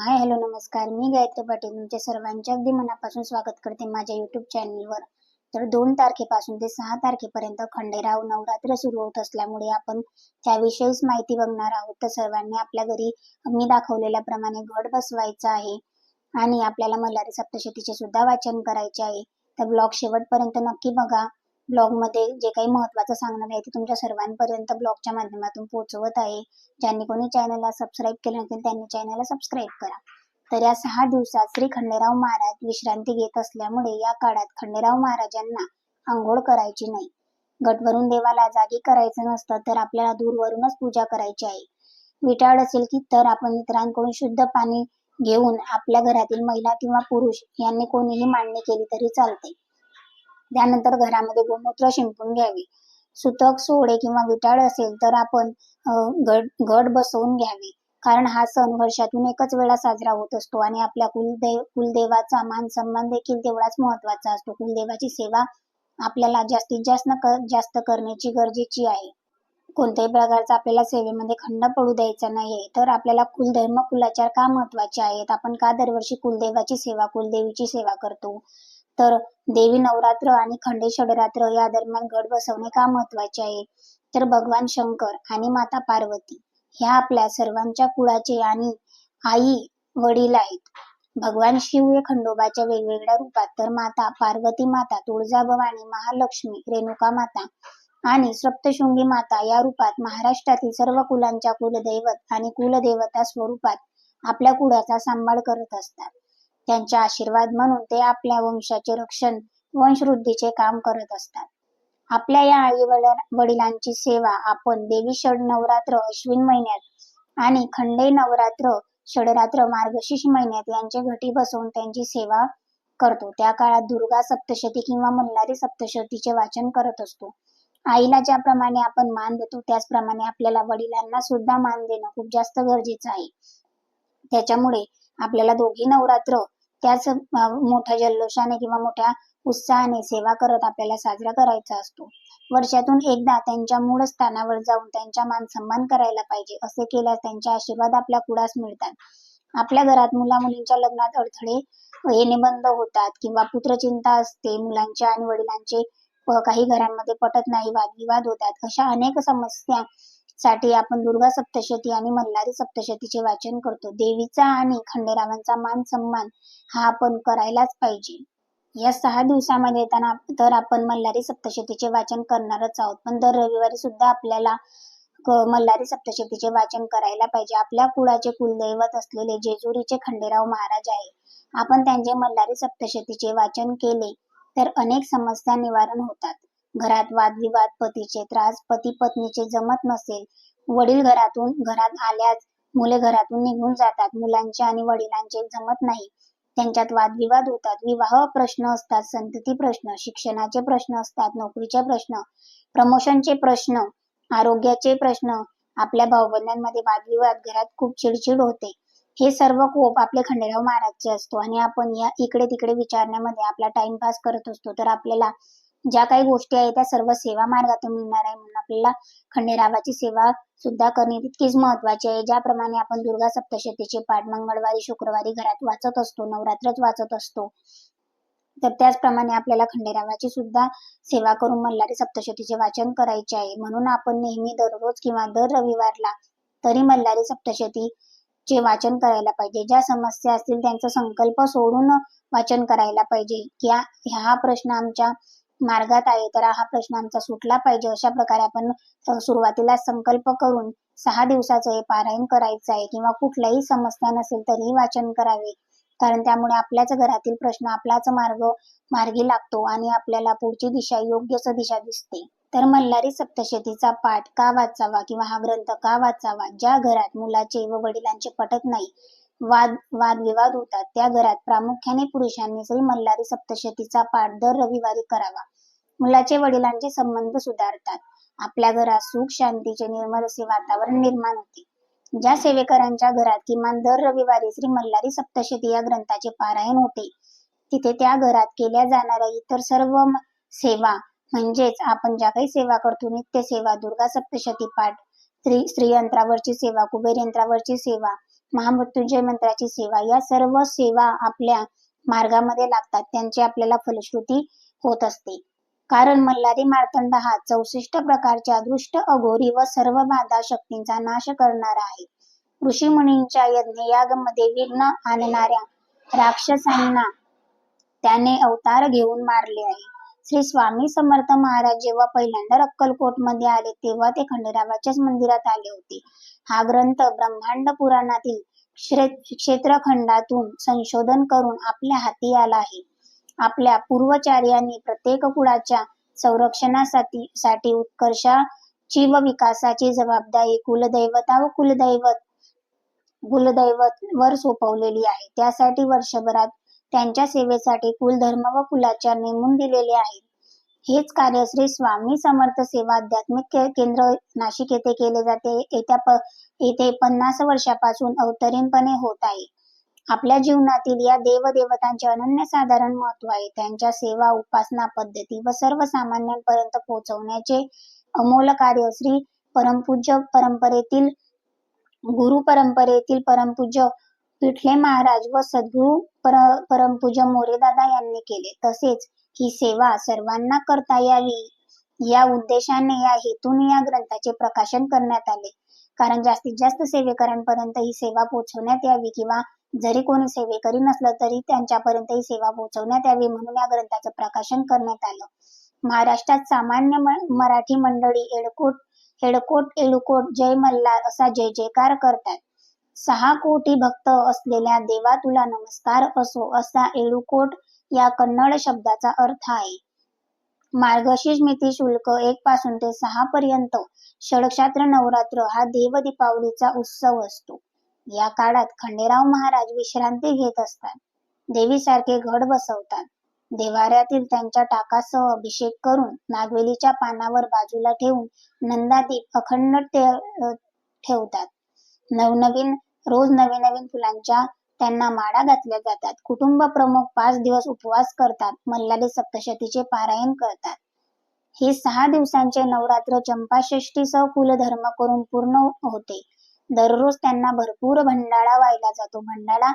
Hi hello नमस्कार. मी गायत्री पाटील. तुमच्या सर्वांच्या अगदी मनापासून स्वागत करते माझ्या युट्यूब चॅनलवर तर दोन तारखेपासून ते सहा तारखेपर्यंत खंडेराव नवरात्र सुरू होत असल्यामुळे आपण त्याविषयीच माहिती बघणार आहोत. तर सर्वांनी आपल्या घरी मी दाखवलेल्याप्रमाणे घट बसवायचा आहे आणि आपल्याला मल्हारी सप्तशतीचे सुद्धा वाचन करायचे आहे. तर ब्लॉग शेवटपर्यंत नक्की बघा. ब्लॉगमध्ये जे काही महत्वाचं सांगणार आहे ते तुमच्या सर्वांपर्यंत ब्लॉगच्या माध्यमातून पोहोचवत आहे. ज्यांनी कोणी चॅनलला सबस्क्राईब केलं नसेल त्यांनी चॅनलला सबस्क्राईब करा. तर या सहा दिवसात श्री खंडेराव महाराज विश्रांती घेत असल्यामुळे या काळात खंडेराव महाराजांना आंघोळ करायची नाही. गटवरून देवाला जागी करायचं नसतं तर आपल्याला दूरवरूनच पूजा करायची आहे. विटाळ असेल की तर आपण इतरांकडून शुद्ध पाणी घेऊन आपल्या घरातील महिला किंवा पुरुष यांनी कोणीही मांडणी केली तरी चालते त्यानंतर घरामध्ये गोमूत्र शिंपून घ्यावे. सुतक सोडे किंवा विटाळ असेल तर आपण गट बसवून घ्यावे. कारण हा सण वर्षातून एकच वेळा साजरा होत असतो आणि आपल्या कुलदेव कुलदेवाचा मान सन्मान देखील तेवढाच महत्त्वाचा असतो. कुलदेवाची सेवा आपल्याला जास्तीत जास्त जास्त करण्याची गरजेची आहे. कोणत्याही प्रकारचा आपल्याला सेवेमध्ये खंड पडू द्यायचा नाही तर आपल्याला कुलधर्म कुलाचार का महत्त्वाचे आहेत? आपण का दरवर्षी कुलदेवाची सेवा कुलदेवीची सेवा करतो? तर देवी नवरात्र आणि खंडे षडरात्र या दरम्यान गड बसवणे का महत्त्वाचे आहे? तर भगवान शंकर आणि माता पार्वती ह्या आपल्या सर्वांच्या कुळाचे आणि आई वडील आहेत. भगवान शिव हे खंडोबाच्या वेगवेगळ्या रूपात तर माता पार्वती माता तुळजाभवानी महालक्ष्मी रेणुका माता आणि सप्तशृंगी माता या रूपात महाराष्ट्रातील सर्व कुलांच्या कुलदैवत आणि कुलदेवता स्वरूपात आपल्या कुळाचा सांभाळ करत असतात. त्यांचा आशीर्वाद म्हणून ते आपल्या वंशाचे रक्षण वंशवृद्धीचे काम करत असतात. आपल्या या आई वडिलांची सेवा आपण देवी षड नवरात्र अश्विन महिन्यात आणि खंडे नवरात्र षडरात्र मार्गशीर्ष महिन्यात यांचे घटी बसवून त्यांची सेवा करतो. त्या काळात दुर्गा सप्तशती किंवा मल्हारी सप्तशतीचे वाचन करत असतो. आईला ज्याप्रमाणे आपण मान देतो त्याचप्रमाणे आपल्याला वडिलांना सुद्धा मान देणं खूप जास्त गरजेचं आहे. त्याच्यामुळे आपल्याला दोघी नवरात्र त्याच मोठ्या जल्लोषाने किंवा मोठ्या उत्साहाने सेवा करत आपल्याला साजरा करायचा असतो. वर्षातून एकदा त्यांच्या मूळ स्थानावर जाऊन त्यांचा मान सन्मान करायला पाहिजे असे केल्यास त्यांच्या आशीर्वाद आपल्या कुडास मिळतात. आपल्या घरात मुला मुलींच्या लग्नात अडथळे येणे बंद होतात किंवा पुत्रचिंता असते मुलांच्या आणि वडिलांचे काही घरांमध्ये पटत नाही वादविवाद होतात अशा अनेक समस्या साठी आपण दुर्गा सप्तशती आणि मल्हारी सप्तशतीचे वाचन करतो. देवीचा आणि खंडेरावांचा मान सन्मान हा आपण करायलाच पाहिजे. या सहा दिवसामध्ये तर आपण मल्हारी सप्तशतीचे वाचन करणारच आहोत. पण दर रविवारी सुद्धा आपल्याला मल्हारी सप्तशतीचे वाचन करायला पाहिजे. आपल्या कुळाचे कुलदैवत असलेले जेजुरीचे खंडेराव महाराज आहे. आपण त्यांचे मल्हारी सप्तशतीचे वाचन केले तर अनेक समस्या निवारण होतात. घरात वादविवाद पतीचे त्रास पती पत्नीचे जमत नसेल. वडील घरातून घरात आल्यास मुले घरातून निघून जातात. मुलांचे आणि वडिलांचे जमत नाही. त्यांच्यात वादविवाद होतात. विवाह प्रश्न असतात संतती प्रश्न शिक्षणाचे प्रश्न असतात नोकरीचे प्रश्न प्रमोशनचे प्रश्न आरोग्याचे प्रश्न. आपल्या भावबंधांमध्ये वादविवाद घरात खूप चिडचिड होते. हे सर्व कोप आपले खंडेराव महाराजचे असतो आणि आपण या इकडे तिकडे विचारण्यामध्ये आपला टाइमपास करत असतो. तर आपल्याला ज्या काही गोष्टी आहेत त्या सर्व सेवा मार्गातून मिळणार आहे म्हणून आपल्याला खंडेरावाची सेवा सुद्धा करणे तितकीच महत्वाची आहे. ज्याप्रमाणे आपण दुर्गा सप्तशतीचे पाठ मंगळवारी शुक्रवारी घरात वाचत असतो नवरात्रच वाचत असतो तर त्याचप्रमाणे आपल्याला खंडेरावाची सुद्धा सेवा करून मल्हारी सप्तशतीचे वाचन करायचे आहे. म्हणून आपण नेहमी दररोज किंवा दर रविवारला तरी मल्हारी सप्तशती चे वाचन करायला पाहिजे. ज्या समस्या असतील त्यांचा संकल्प सोडून वाचन करायला पाहिजे. ह्या प्रश्न आमच्या मार्गात आहे तर हा प्रश्न आमचा सुटला पाहिजे. अशा प्रकारे आपण सुरुवातीला संकल्प करून सहा दिवसाचं हे पारायण करायचं आहे किंवा कुठल्याही समस्या नसेल तरीही वाचन करावे. कारण त्यामुळे आपल्याच घरातील प्रश्न आपलाच मार्ग मार्गी लागतो आणि आपल्याला पुढची दिशा योग्यच दिशा दिसते. तर मल्हारी सप्तशतीचा पाठ का वाचावा किंवा हा ग्रंथ का वाचावा? ज्या घरात मुलाचे व वडिलांचे पटत नाही वाद वादविवाद होतात. त्या घरात प्रामुख्याने पुरुषांनी श्री मल्हारी सप्तशतीचा पाठ दर रविवारी करावा. मुलाचे वडिलांचे संबंध सुधारतात. आपल्या घरात सुख शांतीचे निर्मल असे वातावरण निर्माण होते. ज्या सेवेकरांच्या घरात किमान दर रविवारी श्री मल्हारी सप्तशती या ग्रंथाचे पारायण होते तिथे त्या घरात केल्या जाणाऱ्या इतर सर्व सेवा म्हणजेच आपण ज्या काही सेवा करतो नित्य सेवा दुर्गा सप्तशती पाठ स्त्री स्त्री यंत्रावरची सेवा कुबेर यंत्रावरची सेवा महामृत्युंजय मंत्राची सेवा. या सर्व सेवा आपल्या मार्गामध्ये लागतात. त्यांची आपल्याला फलश्रुती होत असते. कारण मल्हारी मार्तंड हा चौसष्ट प्रकारच्या दृष्ट अघोरी व सर्व बाधा शक्तींचा नाश करणारा आहे. ऋषी मुनींच्या यज्ञयागमध्ये विघ्न आणणाऱ्या राक्षसांना त्याने अवतार घेऊन मारले आहे. श्री स्वामी समर्थ महाराज जेव्हा पहिल्यांदा अक्कलकोटमध्ये आले तेव्हा ते खंडेरावाच्याच मंदिरात आले होते. हा ग्रंथ ब्रह्मांड पुराणातील क्षेत्रखंडातून संशोधन करून आपल्या हाती आला आहे. आपल्या पूर्वचार्यांनी प्रत्येक कुळाच्या संरक्षणासाठी साठी उत्कर्षाची व विकासाची जबाबदारी कुलदैवता व कुलदैवत कुलदैवत वर सोपवलेली आहे. त्यासाठी वर्षभरात त्यांच्या सेवेसाठी कुलधर्म व कुलाचार नेमून दिलेले आहेत. हेच कार्य श्री स्वामी समर्थ सेवा आध्यात्मिक केंद्र नाशिक येथे केले जाते. येत्या येथे पन्नास वर्षापासून अवतरीणपणे होत आहे. आपल्या जीवनातील या देवदेवतांचे अनन्यसाधारण महत्त्व आहे. त्यांच्या सेवा उपासना पद्धती व सर्वसामान्यांपर्यंत पोहोचवण्याचे अमोल कार्य श्री परमपूज्य परंपरेतील गुरु परंपरेतील परमपूज्य पिठले महाराज व सद्गुरु पर परमपूज्य मोरेदादा यांनी केले. तसेच ही सेवा सर्वांना करता यावी. या उद्देशाने या हेतूने या ग्रंथाचे प्रकाशन करण्यात आले. कारण जास्तीत जास्त सेवेकरांपर्यंत ही सेवा पोहोचवण्यात यावी किंवा जरी कोणी सेवेकरी नसलं तरी त्यांच्यापर्यंत ही सेवा पोहोचवण्यात यावी म्हणून या ग्रंथाचं प्रकाशन करण्यात आलं. महाराष्ट्रात सामान्य मराठी मंडळी एडकोट हेडकोट एडुकोट जय मल्हार असा जय जयकार करतात. सहा कोटी भक्त असलेल्या देवा तुला नमस्कार असो असा एळुकोट या कन्नड शब्दाचा अर्थ आहे. मार्गशीर्ष मिती शुल्क एक पासून ते सहा पर्यंत षडक्षात्र नवरात्र हा देव दीपावलीचा उत्सव असतो. या काळात खंडेराव महाराज विश्रांती घेत असतात. देवीसारखे घड बसवतात. देवाऱ्यातील त्यांच्या टाकासह अभिषेक करून नागवेलीच्या पानावर बाजूला ठेवून नंदादीप अखंड ठेवतात. नवनवीन रोज नवीन नवीन फुलांच्या त्यांना माळा घातल्या जातात. कुटुंब प्रमुख पाच दिवस उपवास करतात. मल्हारी सप्तशतीचे पारायण करतात. हे सहा दिवसांचे नवरात्र चंपाषष्टीसह कुलधर्म करून पूर्ण होते. दररोज त्यांना भरपूर भंडाळा व्हायला जातो. भंडाळा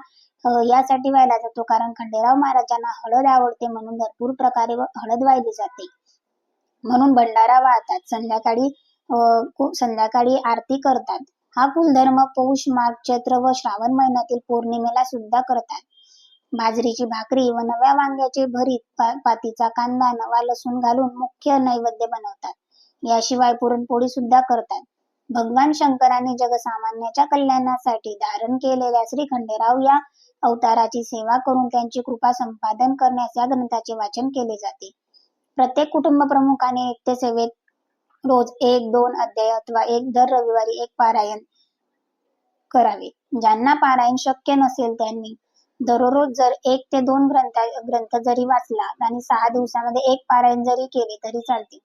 यासाठी व्हायला जातो कारण खंडेराव महाराजांना हळद आवडते म्हणून भरपूर प्रकारे हळद वाहिली जाते. म्हणून भंडारा वाहतात संध्याकाळी संध्याकाळी आरती करतात. हा कुलधर्म पौष माघ चैत्र व श्रावण महिन्यातील पौर्णिमेला सुद्धा करतात. बाजरीची भाकरी व नव्या वांग्याचे भरीत पातीचा कांदा नवा लसूण घालून मुख्य नैवेद्य बनवतात. याशिवाय पुरणपोळी सुद्धा करतात. भगवान शंकराने जगसामान्याच्या कल्याणासाठी धारण केलेल्या श्री खंडेराव या अवताराची सेवा करून त्यांची कृपा संपादन करण्यास या ग्रंथाचे वाचन केले जाते. प्रत्येक कुटुंब प्रमुखाने एकते सेवेत रोज एक दोन अध्याय अथवा एक दर रविवारी एक पारायण करावे. ज्यांना पारायण शक्य नसेल त्यांनी दररोज जर एक ते दोन ग्रंथ ग्रंथ जरी वाचला आणि सहा दिवसामध्ये एक पारायण जरी केले तरी चालते.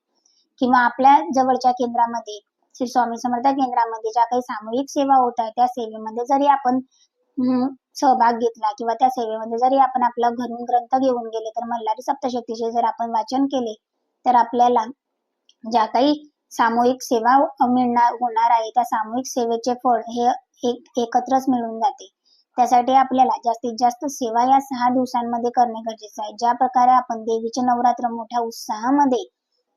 किंवा आपल्या जवळच्या केंद्रामध्ये श्री स्वामी समर्थ केंद्रामध्ये ज्या काही सामूहिक सेवा होत आहे त्या सेवेमध्ये जरी आपण सहभाग घेतला किंवा त्या सेवेमध्ये जरी आपण आपला घरून ग्रंथ घेऊन गेले तर मल्हारी सप्तशतीचे जर आपण वाचन केले तर आपल्याला ज्या काही सामूहिक सेवा मिळणार होणार आहे त्या सामूहिक सेवेचे फळ हे एकत्रच मिळून जाते. त्यासाठी आपल्याला जास्तीत जास्त सेवा या सहा दिवसांमध्ये करणे गरजेचे आहे. ज्या प्रकारे आपण देवीचे नवरात्र मोठ्या उत्साहामध्ये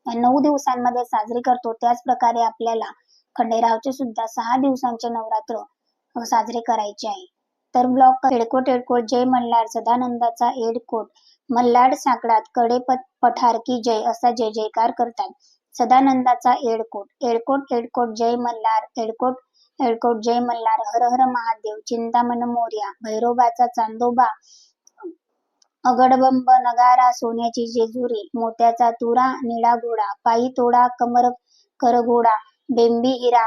नऊ दिवसांमध्ये साजरे करतो त्याच प्रकारे आपल्याला खंडेरावचे सुद्धा सहा दिवसांचे नवरात्र साजरे करायचे आहे. तर ब्लॉक एडकोट एडकोट जय मल्हार सदानंदाचा एडकोट मल्हार साकडात कडे पठार की जय असा जय जयकार करतात. सदानंदाचा एडकोट एडकोट एडकोट जय मल्हार. एडकोट एडकोट जय मल्हार. हर हर महादेव. चिंतामन मोर्या. भैरोबाचा चांदोबा. अगडबंब नगारा सोन्याची जेजुरी. मोत्याचा तुरा निळा घोडा. पायी तोडा कमर करघोडा. बेंबी हिरा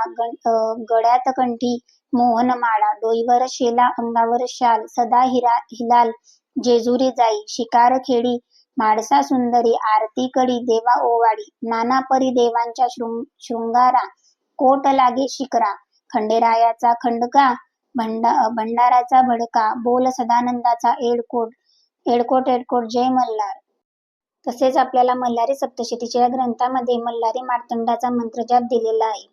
गड्यात कंठी मोहनमाळा डोईवर शेला अंगावर शाल. सदा हिरा हिलाल. जेजुरी जाई. शिकार खेडी माडसा सुंदरी आरती कडी देवा ओवाडी नाना परी देवांच्या शृंगारा कोट लागे शिकरा खंडेरायाचा खंडका भंडा भंडाराचा भडका बोल सदानंदाचा एडकोट एडकोट एडकोट जय मल्हार. तसेच आपल्याला मल्हारी सप्तशतीच्या या ग्रंथामध्ये मल्हारी मार्तंडाचा मंत्र जाप दिलेला आहे.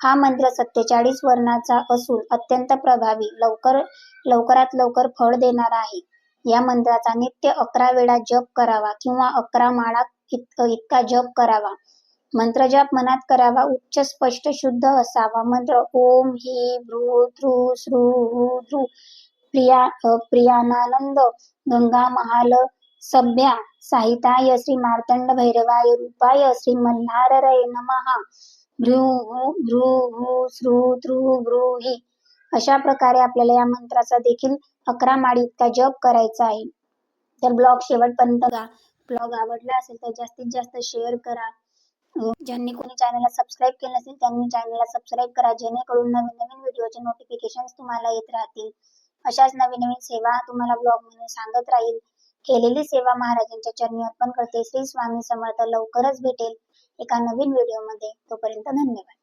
हा मंत्र सत्तेचाळीस वर्णाचा असून अत्यंत प्रभावी लवकर लवकरात लवकर फळ देणारा आहे. या मंत्राचा नित्य अकरा वेळा जप करावा किंवा अकरा माळा इत- इतका जप करावा. मंत्र जप मनात करावा उच्च स्पष्ट शुद्ध असावा. मंत्र ओम हि भ्रू ध्रु श्रू हू ध्रू प्रिया प्रियानानंद गंगा महाल सभ्या साहिताय श्री मार्तंड भैरवाय रूपाय श्री मल्हाररय नमहा भ्रू भ्रू श्रू ध्रू भ्रू हि अशा प्रकारे आपल्याला या मंत्राचा देखील अकरा माळी इतका जप करायचा आहे. तर ब्लॉग शेवटपर्यंत बघा. ब्लॉग आवडला असेल तर जास्तीत जास्त शेअर करा. ज्यांनी कोणी चॅनलला सबस्क्राईब केलं नसेल त्यांनी चॅनलला सबस्क्राईब करा. जेणेकरून नवीन नवीन व्हिडिओचे नोटिफिकेशन तुम्हाला येत राहतील. अशाच नवीन नवीन सेवा तुम्हाला ब्लॉग म्हणून सांगत राहील. केलेली सेवा महाराजांच्या चरणी अर्पण करते. श्री स्वामी समर्थ लवकरच भेटेल एका नवीन व्हिडिओमध्ये तोपर्यंत धन्यवाद.